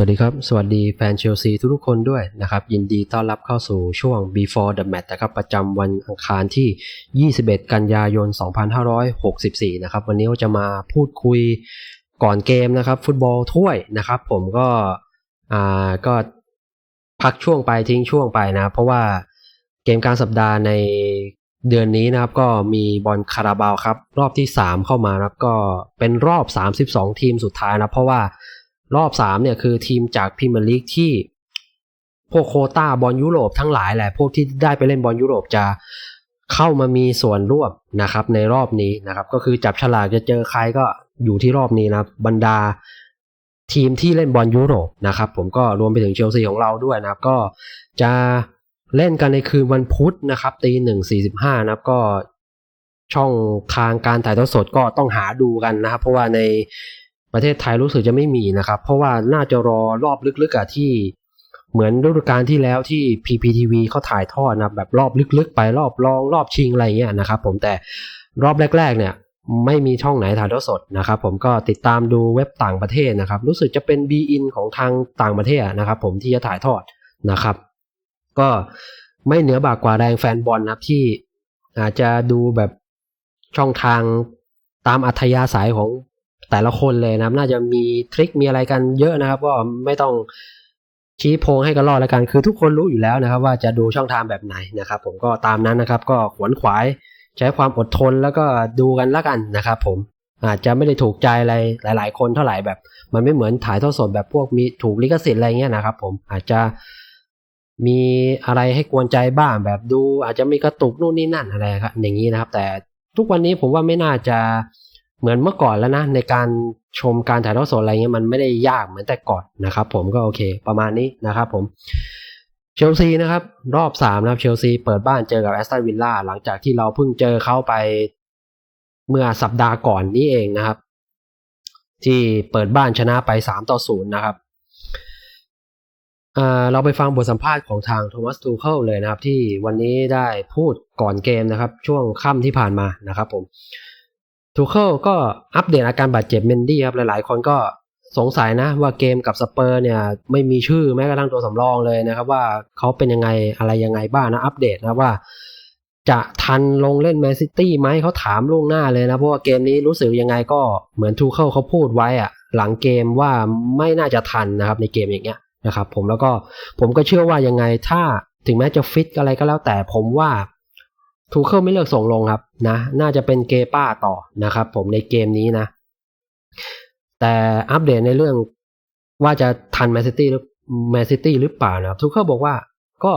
วัสดีครับ สวัสดีแฟนเชลซีทุกๆคนด้วยนะครับ ยินดีต้อนรับเข้าสู่ช่วง before the match นะครับประจำวันอังคารที่ 21 กันยายน 2564 นะครับ วันนี้เราจะมาพูดคุยก่อนเกมนะครับ ฟุตบอลถ้วยนะครับ ผมก็อ่าก็พักช่วงไปทิ้งช่วงไปนะ เพราะว่าเกมกลางสัปดาห์ในเดือนนี้นะครับก็มีบอลคาราบาวครับ รอบที่ 3 เข้ามานะครับก็เป็นรอบ 32 ทีมสุดท้ายนะเพราะว่า รอบสามเนี่ยคือทีมจากพรีเมียร์ลีกที่พวกโคต้าบอลยุโรปทั้งหลายแหละพวกที่ได้ไปเล่นบอลยุโรปจะเข้ามามีส่วนร่วมนะครับในรอบนี้นะครับ ก็คือจับฉลากจะเจอใครก็อยู่ที่รอบนี้นะบรรดาทีมที่เล่นบอลยุโรปนะครับผมก็รวมไปถึงเชลซีของเราด้วยนะครับก็จะเล่นกันในคืนวันพุธนะครับตีหนึ่งสี่สิบห้านะครับก็ช่องทางการถ่ายทอดสดก็ต้องหาดูกันนะครับ เพราะว่าใน ประเทศไทยรู้สึกจะไม่มีนะครับ เพราะว่าน่าจะรอรอบลึกๆอะที่เหมือนฤดูกาลที่แล้วที่ PPTV เขาถ่ายทอดนะแบบรอบลึกๆ ไปรอบรองรอบชิงอะไรเงี้ยนะครับ ผมแต่รอบแรก ๆ เนี่ยไม่มีช่องไหนถ่ายทอดสดนะครับผมก็ติดตามดูเว็บต่างประเทศนะครับ รู้สึกจะเป็น b ีอินของทางต่างประเทศนะครับ ผมที่จะถ่ายทอดนะครับ ก็ไม่เหนือบากกว่าแรงแฟนบอลนะที่อาจจะดูแบบช่องทางตามอัธยาศัยของ แต่ละคนเลยนะครับ น่าจะมีทริคมีอะไรกันเยอะนะครับ ก็ไม่ต้องชี้โพงให้กันรอดแล้วกัน คือทุกคนรู้อยู่แล้วนะครับ ว่าจะดูช่องทางแบบไหนนะครับ ผมก็ตามนั้นนะครับ ก็ขวนขวายใช้ความอดทนแล้วก็ดูกันล้วกันนะครับผมอาจจะไม่ได้ถูกใจอะไรหลาย ๆ คนเท่าไหร่แบบ มันไม่เหมือนถ่ายทอดสดแบบพวกมีถูกลิขสิทธิ์อะไรเงี้ยนะครับ ผมอาจจะมีอะไรให้กวนใจบ้างแบบดู อาจจะมีกระตุกนู่นนี่นั่นอะไรครับอย่างนี้นะครับ แต่ทุกวันนี้ผมว่าไม่น่าจะ เหมือนเมื่อก่อนแล้วนะ ในการชมการถ่ายทอดสดอะไรเงี้ยมันไม่ได้ยากเหมือนแต่ก่อนนะครับ ผมก็โอเค ประมาณนี้นะครับ ผมเชลซีนะครับ รอบสามนะครับเชลซีเปิดบ้านเจอกับแอสตันวิลล่าหลังจากที่เราเพิ่งเจอเข้าไปเมื่อสัปดาห์ก่อนนี้เองนะครับ ที่เปิดบ้านชนะไปสามต่อศูนย์นะครับเราไปฟังบทสัมภาษณ์ของทางโทมัสทูเคิลเลยนะครับ ที่วันนี้ได้พูดก่อนเกมนะครับ ช่วงค่ำที่ผ่านมานะครับผม ทูเคิลก็อัปเดตอาการบาดเจ็บเมนดี้ครับ หลายๆ คนก็สงสัยนะว่าเกมกับสเปอร์เนี่ยไม่มีชื่อแม้กระทั่งตัวสำรองเลยนะครับ ว่าเขาเป็นยังไงอะไรยังไงบ้างนะอัปเดตนะว่า จะทันลงเล่นแมนซิตี้ไหมเขาถามล่วงหน้าเลยนะ เพราะว่าเกมนี้รู้สึกยังไงก็เหมือนทูเคิลเขาพูดไว้อะหลังเกมว่าไม่น่าจะทันนะครับในเกมอย่างเงี้ยนะครับผมแล้วก็ผมก็เชื่อว่ายังไงถ้าถึงแม้จะฟิตอะไรก็แล้วแต่ผมว่า ทูเคิลไม่เลือกส่งลงครับนะ น่าจะเป็นเกป้าต่อนะครับ ผมในเกมนี้นะ แต่อัปเดตในเรื่องว่าจะทันแมนซิตี้หรือแมนซิตี้หรือเปล่านะครับทูเคิลบอกว่าก็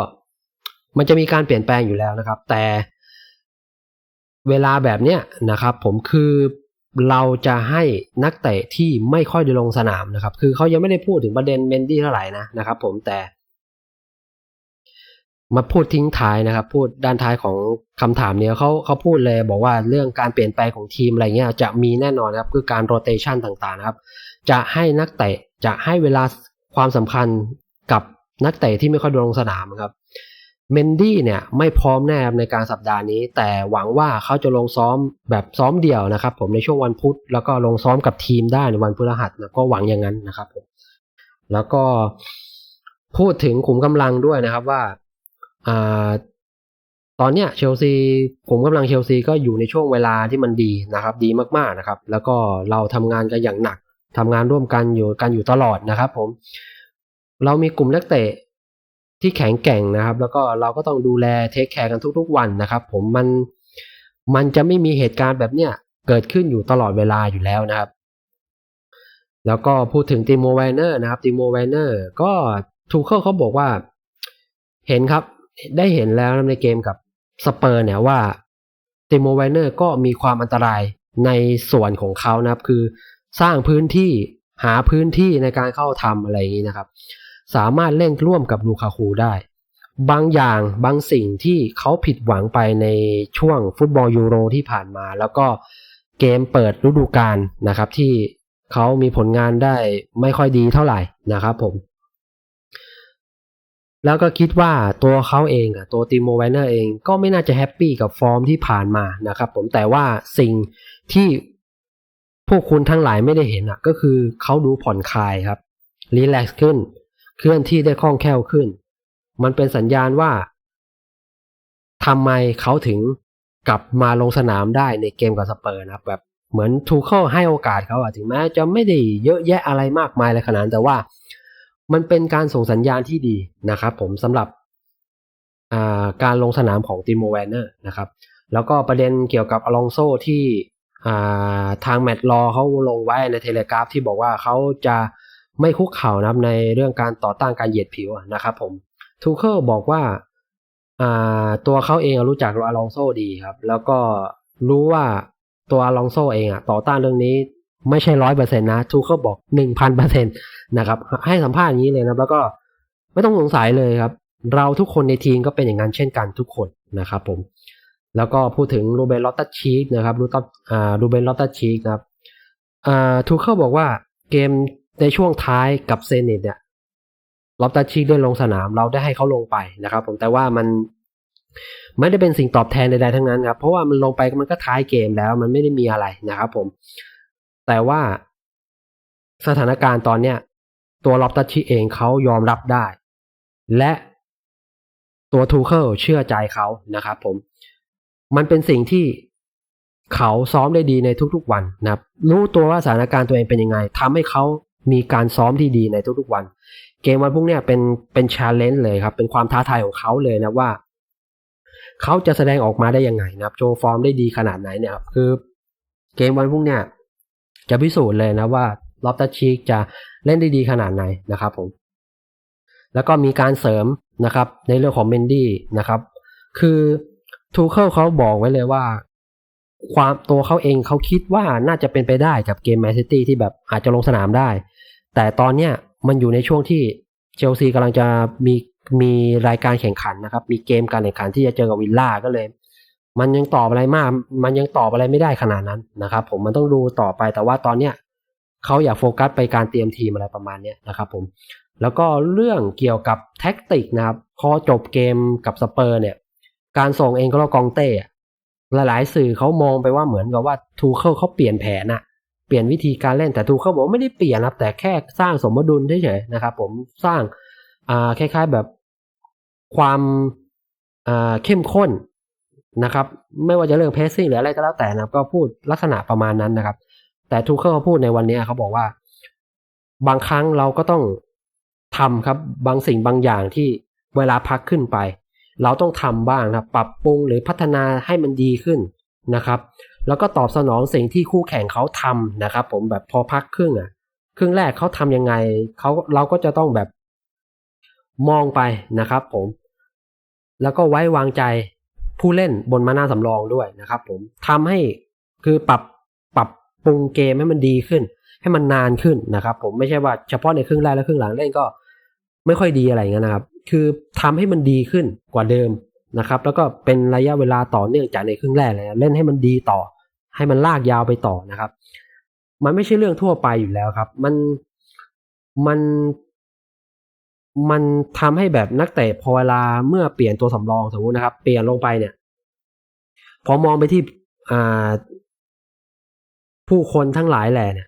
มันจะมีการเปลี่ยนแปลงอยู่แล้วนะครับ แต่เวลาแบบเนี้ยนะครับ ผมคือเราจะให้นักเตะที่ไม่ค่อยได้ลงสนามนะครับ คือเขายังไม่ได้พูดถึงประเด็นเมนดี้เท่าไหร่นะนะครับ ผมแต่ มาพูดทิ้งท้ายนะครับ พูดด้านท้ายของคำถามเนี้ยเขาเขาพูดเลยบอกว่าเรื่องการเปลี่ยนแปลงของทีมอะไรเงี้ยจะมีแน่นอนครับคือการโรเตชันต่างๆนะครับ จะให้นักเตะจะให้เวลาความสำคัญกับนักเตะที่ไม่ค่อยลงสนามครับเมนดี้เนี่ยไม่พร้อมแน่ในการสัปดาห์นี้ แต่หวังว่าเขาจะลงซ้อมแบบซ้อมเดี่ยวนะครับผมในช่วงวันพุธ แล้วก็ลงซ้อมกับทีมได้ในวันพฤหัสนะก็หวังอย่างนั้นนะครับผมแล้วก็พูดถึงขุมกำลังด้วยนะครับว่า อ่าตอนเนี้ยเชลซีผมกำลังเชลซีก็อยู่ในช่วงเวลาที่มันดีนะครับ ดีมากๆนะครับ แล้วก็เราทำงานกันอย่างหนักทำงานร่วมกันอยู่กันอยู่ตลอดนะครับ ผม เรามีกลุ่มนักเตะที่แข็งแกร่งนะครับ แล้วก็เราก็ต้องดูแลเทคแคร์กันทุกๆวันนะครับ ผมมันมันจะไม่มีเหตุการณ์แบบเนี้ยเกิดขึ้นอยู่ตลอดเวลาอยู่แล้วนะครับ แล้วก็พูดถึงติโมไวเนอร์นะครับติโมไวเนอร์ก็ทูเคิลเขาบอกว่า เห็นครับ ได้เห็นแล้วในเกมกับสเปอร์เนี่ยว่าเตโมไวเนอร์ก็มีความอันตรายในส่วนของเขานะครับ คือสร้างพื้นที่หาพื้นที่ในการเข้าทำอะไรอย่างนี้นะครับ สามารถเล่นร่วมกับลูคาคูได้ บางอย่างบางสิ่งที่เขาผิดหวังไปในช่วงฟุตบอลยูโรที่ผ่านมา แล้วก็เกมเปิดฤดูกาลนะครับ ที่เขามีผลงานได้ไม่ค่อยดีเท่าไหร่นะครับผม แล้วก็คิดว่าตัวเขาเองอะตัวติโมไวเนอร์เองก็ไม่น่าจะแฮปปี้กับฟอร์มที่ผ่านมานะครับผมแต่ว่าสิ่งที่พวกคุณทั้งหลายไม่ได้เห็นอะ ก็คือเขาดูผ่อนคลายครับรีแลกซ์ขึ้น เคลื่อนที่ได้คล่องแคล่วขึ้น มันเป็นสัญญาณว่าทำไมเขาถึงกลับมาลงสนามได้ในเกมกับสเปอร์นะครับแบบเหมือนทูเคิลให้โอกาสเขาอะถึงแม้จะไม่ได้เยอะแยะอะไรมากมายอะไรขนาดแต่ว่า มันเป็นการส่งสัญญาณที่ดีนะครับผมสำหรับการลงสนามของติโมแวนเนอร์นะครับ แล้วก็ประเด็นเกี่ยวกับอลองโซที่ทางแมตต์ลอเขาลงไว้ในเทเลกราฟที่บอกว่าเขาจะไม่คุกเข่านะครับในเรื่องการต่อต้านการเหยียดผิวนะครับผมทูเคิลบอกว่าตัวเขาเองรู้จักอลองโซดีครับ แล้วก็รู้ว่าตัวอลองโซเองอะต่อต้านเรื่องนี้ ไม่ใช่ร้อยเปอร์เซ็นต์นะทูเคิลบอกหนึ่งพันเปอร์เซ็นต์นะครับ ให้สัมภาษณ์อย่างนี้เลยนะ แล้วก็ไม่ต้องสงสัยเลยครับ เราทุกคนในทีมก็เป็นอย่างนั้นเช่นกันทุกคนนะครับผม แล้วก็พูดถึงรูเบนลอตตัชีกนะครับรูตัอ่ารูเบนลอตตัชีกครับอ่าทูเคิลบอกว่าเกมในช่วงท้ายกับเซนิตเนี่ยลอตตัชีกได้ลงสนาม เราได้ให้เขาลงไปนะครับผมแต่ว่ามันไม่ได้เป็นสิ่งตอบแทนใดๆทั้งนั้นครับ เพราะว่ามันลงไปมันก็ท้ายเกมแล้วมันไม่ได้มีอะไรนะครับผม แต่ว่าสถานการณ์ตอนเนี้ยตัวลอตตัชีเองเขายอมรับได้ และตัวทูเคิลเชื่อใจเขานะครับผม มันเป็นสิ่งที่เขาซ้อมได้ดีในทุกๆวันนะครับ รู้ตัวว่าสถานการณ์ตัวเองเป็นยังไงทำให้เขามีการซ้อมที่ดีในทุกๆวัน เกมวันพรุ่งนี้เป็นเป็นชาเลนจ์เลยครับ เป็นความท้าทายของเขาเลยนะว่า เขาจะแสดงออกมาได้ยังไงนะครับ โชว์ฟอร์มได้ดีขนาดไหนเนี่ยครับคือเกมวันพรุ่งนี้ จะพิสูจน์เลยนะว่าลอฟตัชีกจะเล่นได้ดีขนาดไหนนะครับผมแล้วก็มีการเสริมนะครับ ในเรื่องของเมนดี้นะครับ คือทูเคิลเขาบอกไว้เลยว่า ความตัวเขาเองเขาคิดว่าน่าจะเป็นไปได้กับเกมแมนซิตี้ที่แบบอาจจะลงสนามได้ แต่ตอนเนี้ยมันอยู่ในช่วงที่เชลซีกำลังจะมีมีรายการแข่งขันนะครับ มีเกมการแข่งขันที่จะเจอกับวิลล่าก็เลย มันยังตอบอะไรมาก มันยังตอบอะไรไม่ได้ขนาดนั้นนะครับ ผมมันต้องดูต่อไปแต่ว่าตอนเนี้ยเขาอยากโฟกัสไปการเตรียมทีมอะไรประมาณเนี้ยนะครับ ผม แล้วก็เรื่องเกี่ยวกับแท็กติกนะครับ พอจบเกมกับสเปอร์เนี่ย การส่งเองก็เรากองเต้หลายๆ สื่อเขามองไปว่าเหมือนกับว่าทูเคิลเขาเปลี่ยนแผนอะเปลี่ยนวิธีการเล่นแต่ทูเคิลบอกไม่ได้เปลี่ยนนะแต่แค่สร้างสมดุลเฉยๆนะครับ ผมสร้างอ่าคล้าย ๆแบบความอ่าเข้มข้น นะครับ ไม่ว่าจะเรื่องเพสซิ่งหรืออะไรก็แล้วแต่นะก็พูดลักษณะประมาณนั้นนะครับ แต่ทูเคิลเขาพูดในวันนี้เขาบอกว่า บางครั้งเราก็ต้องทำครับบางสิ่งบางอย่างที่เวลาพักขึ้นไป เราต้องทำบ้างนะปรับปรุงหรือพัฒนาให้มันดีขึ้นนะครับ แล้วก็ตอบสนองสิ่งที่คู่แข่งเขาทำนะครับ ผมแบบพอพักครึ่งอะครึ่งแรกเขาทำยังไงเขาเราก็จะต้องแบบมองไปนะครับ ผม แล้วก็ไว้วางใจ ผู้เล่นบนมาหน้าสำรองด้วยนะครับผมทำให้คือปรับปรับปรุงเกมให้มันดีขึ้น ให้มันนานขึ้นนะครับ ผมไม่ใช่ว่าเฉพาะในครึ่งแรกและครึ่งหลังเล่นก็ไม่ค่อยดีอะไรเงี้ยนะครับ คือทำให้มันดีขึ้นกว่าเดิมนะครับ แล้วก็เป็นระยะเวลาต่อเนื่องจากในครึ่งแรกเลยเล่นให้มันดีต่อ ให้มันลากยาวไปต่อนะครับ มันไม่ใช่เรื่องทั่วไปอยู่แล้วครับ มันมัน มันทำให้แบบนักเตะพอเวลาเมื่อเปลี่ยนตัวสำรองสมมตินะครับ เปลี่ยนลงไปเนี่ย พอมองไปที่อ่า ผู้คนทั้งหลายแหล่เนี่ย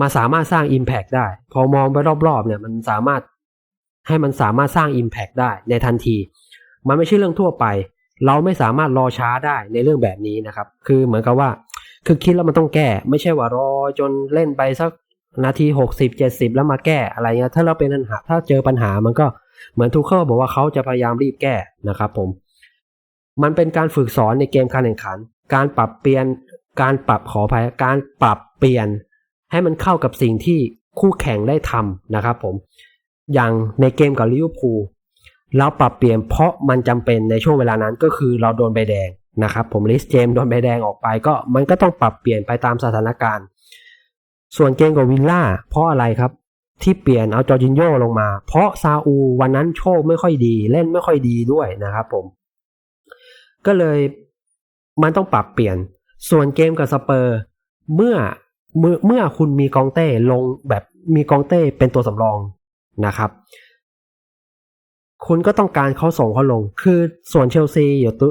มาสามารถสร้าง Impact ได้ พอมองไปรอบๆเนี่ย มันสามารถให้มันสามารถสร้าง Impact ได้ในทันที มันไม่ใช่เรื่องทั่วไป เราไม่สามารถรอช้าได้ในเรื่องแบบนี้นะครับ คือเหมือนกับว่า คือคิดแล้วมันต้องแก้ ไม่ใช่ว่ารอจนเล่นไปสัก นาทีหกสิบเจ็ดสิบแล้วมาแก้อะไรเงี้ยถ้าเราเป็นปัญหาถ้าเจอปัญหามันก็เหมือนทูเคิลบอกว่าเขาจะพยายามรีบแก้นะครับผม มันเป็นการฝึกสอนในเกมการแข่งขัน การปรับเปลี่ยนการปรับขออภัยการปรับเปลี่ยน ให้มันเข้ากับสิ่งที่คู่แข่งได้ทำนะครับผม อย่างในเกมกับลิเวอร์พูลเราปรับเปลี่ยนเพราะมันจำเป็นในช่วงเวลานั้นก็คือเราโดนใบแดงนะครับผมลิสเจมโดนใบแดงออกไปก็มันก็ต้องปรับเปลี่ยนไปตามสถานการณ์ ส่วนเกมกับวิลล่าเพราะอะไรครับ ที่เปลี่ยนเอาจอร์จินโยลงมา เพราะซาอูวันนั้นโชคไม่ค่อยดี เล่นไม่ค่อยดีด้วยนะครับผม ก็เลยมันต้องปรับเปลี่ยน ส่วนเกมกับสเปอร์ เมื่อเมื่อเมื่อคุณมีกองเต้ลงแบบมีกองเต้เป็นตัวสำรองนะครับ คุณก็ต้องการเขาส่งเขาลง คือส่วนเชลซี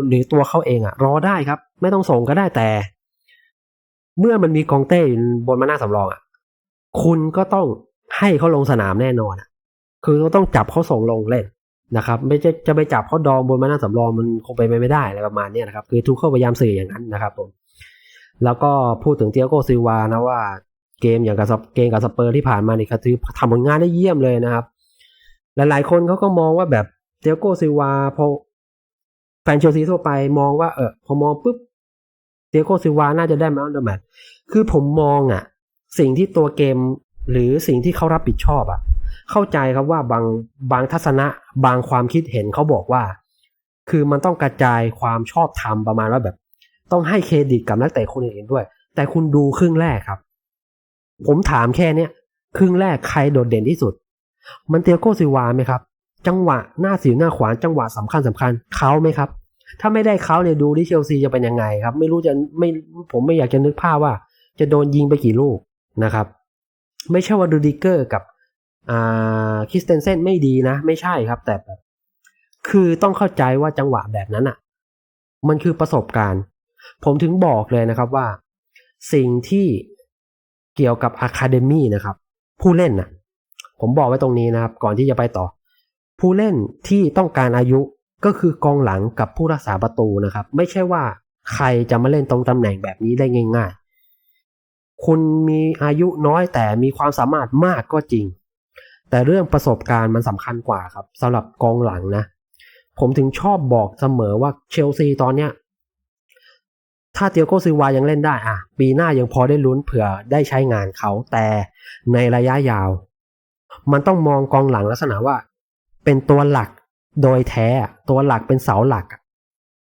หรือตัวเขาเองอะรอได้ครับ ไม่ต้องส่งก็ได้แต่ เมื่อมันมีกองเต้บนมาหน้าสำรองอะ คุณก็ต้องให้เขาลงสนามแน่นอนอะ คือต้องจับเขาส่งลงเล่นนะครับ ไม่จะจะไปจับเขาดองบนมานั่งสำรองมันคงไปไม่ได้อะไรประมาณนี้นะครับ คือทุกเข้าพยายามสื่ออย่างนั้นนะครับผม แล้วก็พูดถึงเตียโกซิวานะว่าเกมอย่างกับเกมกับสเปอร์ที่ผ่านมานี่คือทำผลงานได้เยี่ยมเลยนะครับ หลายๆคนเขาก็มองว่าแบบเตียโกซิวาพอแฟนเชลซีทั่วไปมองว่าเออพอมองปุ๊บ เตียโกซิวาน่าจะได้แมตช์เดอร์แมตคือผมมองอะ สิ่งที่ตัวเกมหรือสิ่งที่เขารับผิดชอบอะ เข้าใจครับว่าบางบางทัศนะบางความคิดเห็นเขาบอกว่า คือมันต้องกระจายความชอบธรรมประมาณว่าแบบ ต้องให้เครดิตกับนักเตะคนอื่นด้วย แต่คุณดูครึ่งแรกครับ ผมถามแค่เนี้ยครึ่งแรกใครโดดเด่นที่สุด มันเตียโกซิวาไหมครับ จังหวะหน้าสิวหน้าขวานจังหวะสำคัญสำคัญเขาไหมครับ ถ้าไม่ได้เขาเนี่ยดูที่เชลซีจะเป็นยังไงครับ ไม่รู้จะไม่ผมไม่อยากจะนึกภาพว่า จะโดนยิงไปกี่ลูกนะครับ ไม่ใช่ว่าดูดิเกอร์กับอ่าคริสเตนเซนไม่ดีนะ ไม่ใช่ครับ แต่แบบคือต้องเข้าใจว่าจังหวะแบบนั้นอะ มันคือประสบการณ์ ผมถึงบอกเลยนะครับว่า สิ่งที่เกี่ยวกับอะคาเดมี่นะครับ ผู้เล่นนะผมบอกไว้ตรงนี้นะครับ ก่อนที่จะไปต่อ ผู้เล่นที่ต้องการอายุ ก็คือกองหลังกับผู้รักษาประตูนะครับ ไม่ใช่ว่าใครจะมาเล่นตรงตำแหน่งแบบนี้ได้ง่าย ๆ คุณมีอายุน้อยแต่มีความสามารถมากก็จริง แต่เรื่องประสบการณ์มันสำคัญกว่าครับสำหรับกองหลังนะ ผมถึงชอบบอกเสมอว่าเชลซีตอนเนี้ยถ้าเตียโกซิวายังเล่นได้อะ ปีหน้ายังพอได้ลุ้นเผื่อได้ใช้งานเขาแต่ในระยะยาว มันต้องมองกองหลังลักษณะว่า เป็นตัวหลัก โดยแท้ตัวหลักเป็นเสาหลัก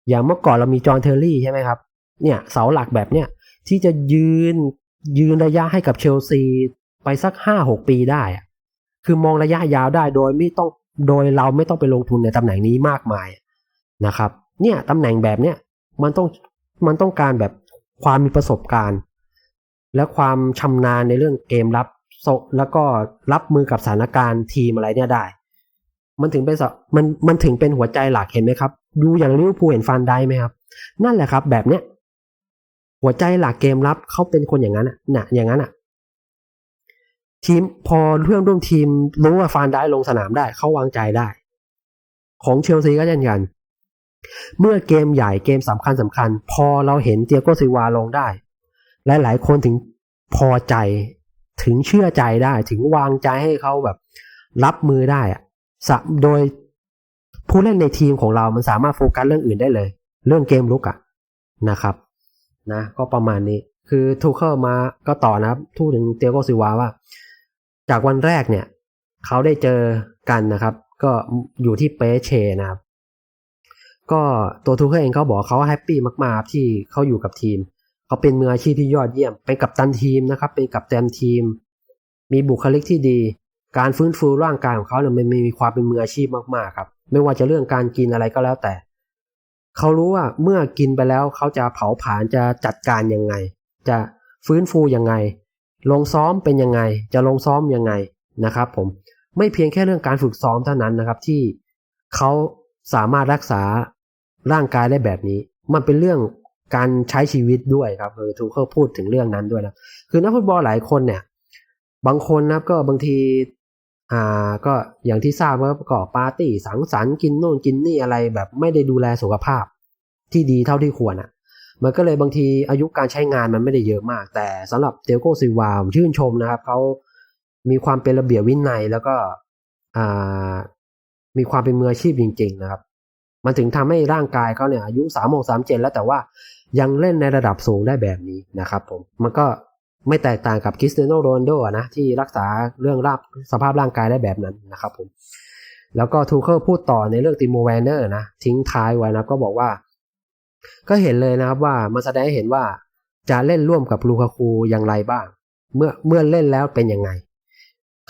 อย่างเมื่อก่อนเรามีจอห์นเทอร์รี่ใช่ไหมครับ เนี่ยเสาหลักแบบเนี้ยที่จะยืนยืนระยะให้กับเชลซีไปสักห้าหกปีได้คือมองระยะยาวได้โดยไม่ต้องโดยเราไม่ต้องไปลงทุนในตำแหน่งนี้มากมายนะครับ เนี่ยตำแหน่งแบบเนี้ยมันต้องมันต้องการแบบความมีประสบการณ์ และความชำนาญในเรื่องเกมรับโซแล้วก็รับมือกับสถานการณ์ทีมอะไรเนี่ยได้ มันถึงเป็นสมันมันถึงเป็นหัวใจหลักเห็นไหมครับ ดูอย่างลิเวอร์พูลเห็นฟันได้ไหมครับ นั่นแหละครับแบบเนี้ยหัวใจหลักเกมรับเขาเป็นคนอย่างนั้นอะน่ะอย่างนั้นอะ ทีมพอเพื่อนร่วมทีมรู้ว่าฟานได้ลงสนามได้เขาวางใจได้ ของเชลซีก็เช่นกัน เมื่อเกมใหญ่เกมสำคัญสำคัญ พอเราเห็นเตียโกซิวาลงได้หลายๆคนถึงพอใจถึงเชื่อใจได้ ถึงวางใจให้เขาแบบ รับมือได้อะสะ โดยผู้เล่นในทีมของเรามันสามารถโฟกัสเรื่องอื่นได้เลย เรื่องเกมลุกอะนะครับนะก็ประมาณนี้คือทูเคิลมาก็ต่อนะครับทูถึงเตียโกซิวาว่า จากวันแรกเนี่ยเขาได้เจอกันนะครับ ก็อยู่ที่เปเชนะครับ ก็ตัวทูเคิลเองเขาบอกเขาแฮปปี้มากๆที่เขาอยู่กับทีมเขาเป็นมืออาชีพที่ยอดเยี่ยมเป็นกัปตันทีมนะครับ เป็นกัปตันทีม มีบุคลิกที่ดี การฟื้นฟูร่างกายของเขาเนี่ยมันมีความเป็นมืออาชีพมากๆครับ ไม่ว่าจะเรื่องการกินอะไรก็แล้วแต่ เขารู้ว่าเมื่อกินไปแล้วเขาจะเผาผลาญจะจัดการยังไง จะฟื้นฟูยังไง ลงซ้อมเป็นยังไง จะลงซ้อมยังไงนะครับ ผมไม่เพียงแค่เรื่องการฝึกซ้อมเท่านั้นนะครับ ที่เขาสามารถรักษาร่างกายได้แบบนี้ มันเป็นเรื่องการใช้ชีวิตด้วยครับเออทูเขาพูดถึงเรื่องนั้นด้วยนะคือนักฟุตบอลหลายคนเนี่ย บางคนนะก็บางที อ่าก็อย่างที่ทราบว่าก็ปาร์ตี้สังสรรค์กินโน่นกินนี่อะไรแบบไม่ได้ดูแลสุขภาพที่ดีเท่าที่ควรอะ มันก็เลยบางทีอายุการใช้งานมันไม่ได้เยอะมาก แต่สำหรับเตียโกซิวาชื่นชมนะครับเขามีความเป็นระเบียบวินัยแล้วก็อ่ามีความเป็นมืออาชีพจริง ๆ นะครับ มันถึงทำให้ร่างกายเขาเนี่ยอายุสามกสามเจ็ดแล้วแต่ว่ายังเล่นในระดับสูงได้แบบนี้นะครับผมมันก็ ไม่แตกต่างกับคริสเตียโนโรนโดนะที่รักษาเรื่องราบสภาพร่างกายได้แบบนั้นนะครับผมแล้วก็ทูเคิลพูดต่อในเรื่องติโมแวนเนอร์นะทิ้งท้ายไว้นะก็บอกว่า ก็เห็นเลยนะครับว่ามันแสดงให้เห็นว่าจะเล่นร่วมกับลูคาคูอย่างไรบ้าง เมื่อเมื่อเล่นแล้วเป็นยังไง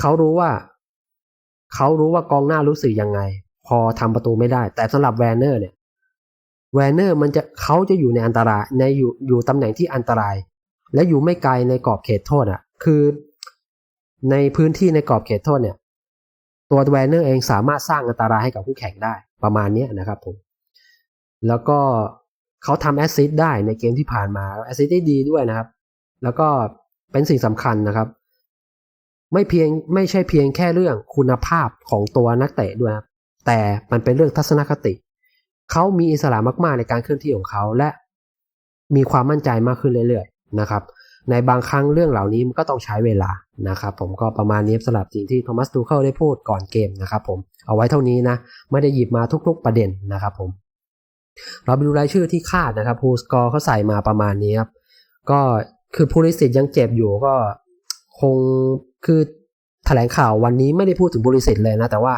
เขารู้ว่า เขารู้ว่ากองหน้ารู้สึกยังไง พอทำประตูไม่ได้ แต่สำหรับแวนเนอร์เนี่ยแวนเนอร์มันจะเขาจะอยู่ในอันตรายในอยู่อยู่ตำแหน่งที่อันตราย และอยู่ไม่ไกลในกรอบเขตโทษอะ คือในพื้นที่ในกรอบเขตโทษเนี่ย ตัวแวนเนอร์เองสามารถสร้างอันตรายให้กับคู่แข่งได้ประมาณนี้นะครับผม แล้วก็เขาทำแอสซิสต์ได้ในเกมที่ผ่านมาแอสซิสต์ได้ดีด้วยนะครับ แล้วก็เป็นสิ่งสำคัญนะครับ ไม่เพียงไม่ใช่เพียงแค่เรื่องคุณภาพของตัวนักเตะด้วยครับแต่มันเป็นเรื่องทัศนคติ เขามีอิสระมากๆในการเคลื่อนที่ของเขาและมีความมั่นใจมากขึ้นเรื่อยๆ นะครับ ในบางครั้งเรื่องเหล่านี้มันก็ต้องใช้เวลานะครับผมก็ประมาณนี้สำหรับสิ่งที่โทมัสตูเคิลได้พูดก่อนเกมนะครับผมเอาไว้เท่านี้นะ ไม่ได้หยิบมาทุกๆประเด็นนะครับผมเราไปดูรายชื่อที่คาดนะครับพูสกอร์เขาใส่มาประมาณนี้ครับก็คือพูลิสิตยังเจ็บอยู่ก็คงคือแถลงข่าววันนี้ไม่ได้พูดถึงพูลิสิตเลยนะ แต่ว่า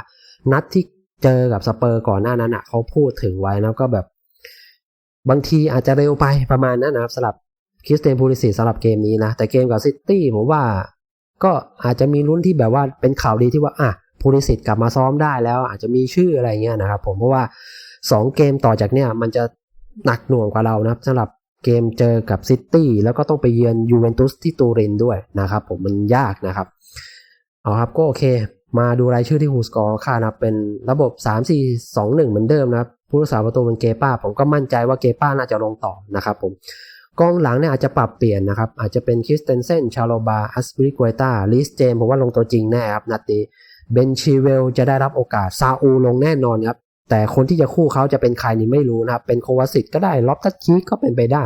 นัดที่เจอกับสเปอร์ก่อนหน้านั้นอะเขาพูดถึงไว้นะก็แบบ บางทีอาจจะเร็วไปประมาณนั้นนะครับสำหรับ คริสเตนพูลิสิตสำหรับเกมนี้นะ แต่เกมกับซิตี้ผมว่าก็อาจจะมีลุ้นที่แบบว่าเป็นข่าวดีที่ว่าอะพูลิสิตกลับมาซ้อมได้แล้ว อาจจะมีชื่ออะไรเงี้ยนะครับผมเพราะว่า 2 เกมต่อจากเนี้ยมันจะหนักหน่วงกว่าเรานะครับสำหรับเกมเจอกับซิตี้แล้วก็ต้องไปเยือนยูเวนตุสที่ตูรินด้วยนะครับผมมันยากนะครับ เอาครับก็โอเค มาดูรายชื่อที่ฮูสกอร์ค่านะเป็นระบบ 3 4 2 1 เหมือนเดิมนะครับผู้รักษาประตูเป็นเกป้า ผมก็มั่นใจว่าเกป้าน่าจะลงต่อนะครับผม กองหลังเนี่ยอาจจะปรับเปลี่ยนนะครับ อาจจะเป็นคริสเตนเซนชาโลบาอัสปริกวยตาลิสเจมผมว่าลงตัวจริงแน่ครับนัดนี้เบนชีเวลจะได้รับโอกาสซาอูลงแน่นอนครับแต่คนที่จะคู่เขาจะเป็นใครนี่ไม่รู้นะครับ เป็นโควาสิตก็ได้ล็อบตัดชีก็เป็นไปได้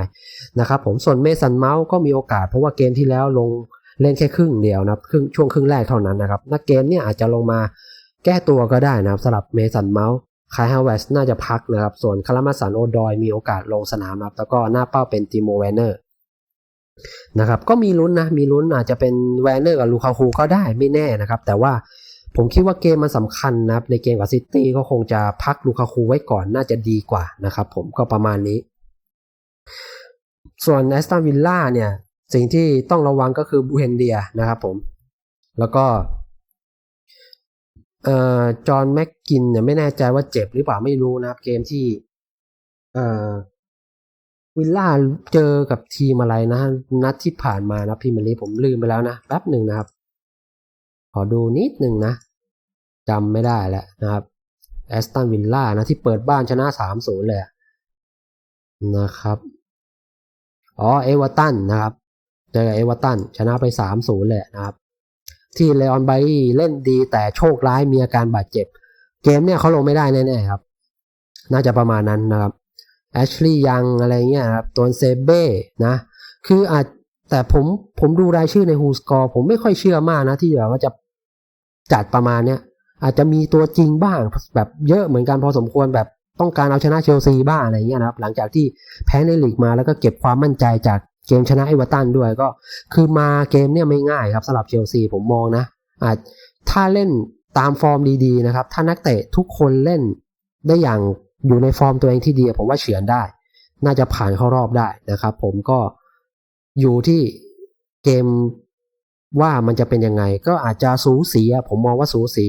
นะครับผมส่วนเมสันเมาส์ก็มีโอกาส เพราะว่าเกมที่แล้วลงเล่นแค่ครึ่งเดียวนะครึ่งช่วงครึ่งแรกเท่านั้นนะครับนักเกมเนี่ยอาจจะลงมาแก้ตัวก็ได้นะครับสำหรับเมสันเมาส์ คายฮาวเวสน่าจะพักนะครับ ส่วนคารามาสันโอดอยมีโอกาสลงสนามครับ แล้วก็หน้าเป้าเป็นติโมแวนเนอร์นะครับ ก็มีลุ้นนะ มีลุ้นอาจจะเป็นแวนเนอร์กับลูคาคูก็ได้ไม่แน่นะครับ แต่ว่าผมคิดว่าเกมมันสำคัญนะครับ ในเกมกับซิตี้ก็คงจะพักลูคาคูไว้ก่อนน่าจะดีกว่านะครับ ผมก็ประมาณนี้ ส่วนแอสตันวิลล่าเนี่ย สิ่งที่ต้องระวังก็คือบูเฮนเดียนะครับผม แล้วก็ จอห์นแม็กกินเนี่ยไม่แน่ใจว่าเจ็บหรือเปล่าไม่รู้นะครับ เกมที่เอวิลล่าเจอกับทีมอะไรนะ นัดที่ผ่านมานะพี่มันนี้ผมลืมไปแล้วนะแป๊บหนึ่งนะครับ ขอดูนิดหนึ่งนะจำไม่ได้แล้วนะครับแอสตันวิลล่านะที่เปิดบ้านชนะสามศูนย์เลยนะครับอ๋อเอเวอร์ตันนะครับ เจอเอเวอร์ตันชนะไปสามศูนย์เลยนะครับ ที่เลออนไบเล่นดีแต่โชคร้ายมีอาการบาดเจ็บ เกมเนี่ยเขาลงไม่ได้แน่ๆครับ น่าจะประมาณนั้นนะครับแอชลีย์ยังอะไรเงี้ยครับตัวเซเบ้นะ คืออาจแต่ผมผมดูรายชื่อในฮูสกอร์ผมไม่ค่อยเชื่อมากนะ ที่แบบว่าจะจัดประมาณเนี้ยอาจจะมีตัวจริงบ้างแบบเยอะเหมือนกันพอสมควรแบบต้องการเอาชนะเชลซีบ้างอะไรเงี้ยนะครับ หลังจากที่แพ้ในลีกมาแล้วก็เก็บความมั่นใจจาก เกมชนะไอเวอร์ตันด้วยก็ คือมาเกมเนี่ยไม่ง่ายครับสำหรับเชลซีผมมองนะอาจถ้าเล่นตามฟอร์มดีๆนะครับ ถ้านักเตะทุกคนเล่นได้อย่างอยู่ในฟอร์มตัวเองที่ดี ผมว่าเฉือนได้ น่าจะผ่านเข้ารอบได้นะครับ ผมก็อยู่ที่เกมว่ามันจะเป็นยังไง ก็อาจจะสูสีผมมองว่าสูสี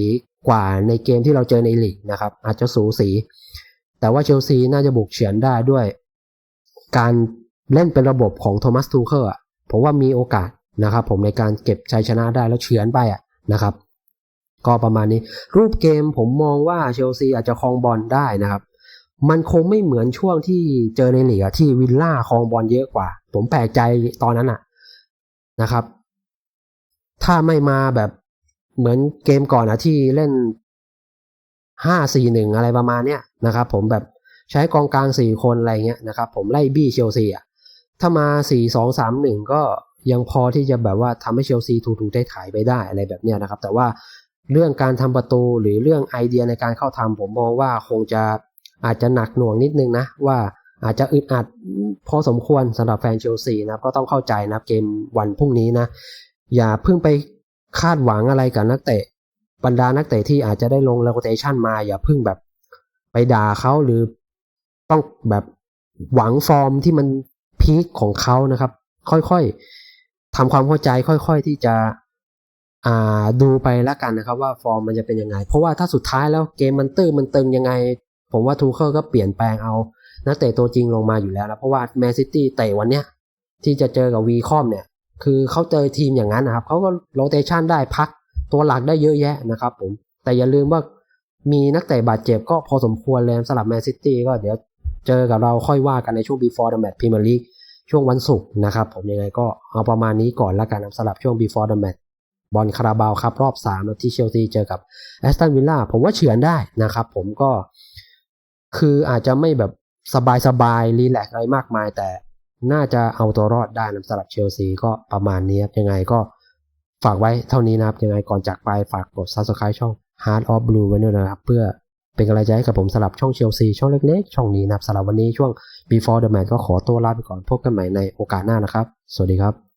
กว่าในเกมที่เราเจอในลีกนะครับ อาจจะสูสี แต่ว่าเชลซีน่าจะบุกเฉือนได้ด้วย การ เล่นเป็นระบบของโทมัสทูเคิลอะผมว่ามีโอกาสนะครับผมในการเก็บชัยชนะได้แล้วเฉือนไปอะนะครับ ก็ประมาณนี้ รูปเกมผมมองว่าเชลซีอาจจะครองบอลได้นะครับ มันคงไม่เหมือนช่วงที่เจอในลีกที่วิลล่าครองบอลเยอะกว่า ผมแปลกใจตอนนั้นอะนะครับ ถ้าไม่มาแบบเหมือนเกมก่อนนะที่เล่นห้าสี่หนึ่งอะไรประมาณเนี้ยนะครับ ผมแบบใช้กองกลางสี่คนอะไรเงี้ยนะครับ ผมไล่บี้เชลซีอะ ถ้ามาสี่สองสามหนึ่งก็ยังพอที่จะแบบว่าทำให้เชลซีถูกๆได้ถ่ายไปได้อะไรแบบเนี้ยนะครับ แต่ว่าเรื่องการทำประตูหรือเรื่องไอเดียในการเข้าทำผมมองว่าคงจะอาจจะหนักหน่วงนิดนึงนะว่าอาจจะอึดอัดพอสมควรสำหรับแฟนเชลซีนะก็ต้องเข้าใจนะเกมวันพรุ่งนี้นะ อย่าเพิ่งไปคาดหวังอะไรกับนักเตะ บรรดานักเตะที่อาจจะได้ลง r ร t a t i o n มา อย่าเพิ่งแบบไปด่าเขาหรือต้องแบบหวังฟอร์มที่มัน พีคของเขานะครับ ค่อยๆทำความเข้าใจค่อยๆที่จะอ่าดูไปแล้วกันนะครับ ว่าฟอร์มมันจะเป็นยังไง เพราะว่าถ้าสุดท้ายแล้วเกมมันตื้อมันตึงยังไง ผมว่าทูเคิลก็เปลี่ยนแปลงเอานักเตะตัวจริงลงมาอยู่แล้วนะเพราะว่าแมนซิตี้เตะวันเนี้ยที่จะเจอกับวีคอมเนี่ย คือเขาเจอทีมอย่างนั้นนะครับเขาก็โรเตชันได้พักตัวหลักได้เยอะแยะนะครับผมแต่อย่าลืมว่ามีนักเตะบาดเจ็บก็พอสมควรเลยสำหรับแมนซิตี้ก็เดี๋ยว เจอกับเราค่อยว่ากันในช่วง before the match Premier League ช่วงวันศุกร์นะครับ ผมยังไงก็เอาประมาณนี้ก่อนละกันสำหรับช่วง before the match บอลคาราบาวครับ รอบ3นะที่เชลซีเจอกับแอสตันวิลล่าผมว่าเฉือนได้นะครับ ผมก็คืออาจจะไม่แบบสบายๆรีแลกอะไรมากมาย แต่น่าจะเอาตัวรอดได้นะสำหรับเชลซีก็ประมาณนี้ครับยังไงก็ฝากไว้เท่านี้นะครับ ยังไงก่อนจากไปฝากกด subscribe ช่อง Heart of Blue ไว้ด้วยนะครับ เพื่อ เป็นกำลังใจให้กับผมสำหรับช่องเชลซีช่องเล็กๆ ช่องนี้นะครับสำหรับวันนี้ช่วง Before the Match ก็ขอตัวลาไปก่อนพบกันใหม่ในโอกาสหน้านะครับ สวัสดีครับ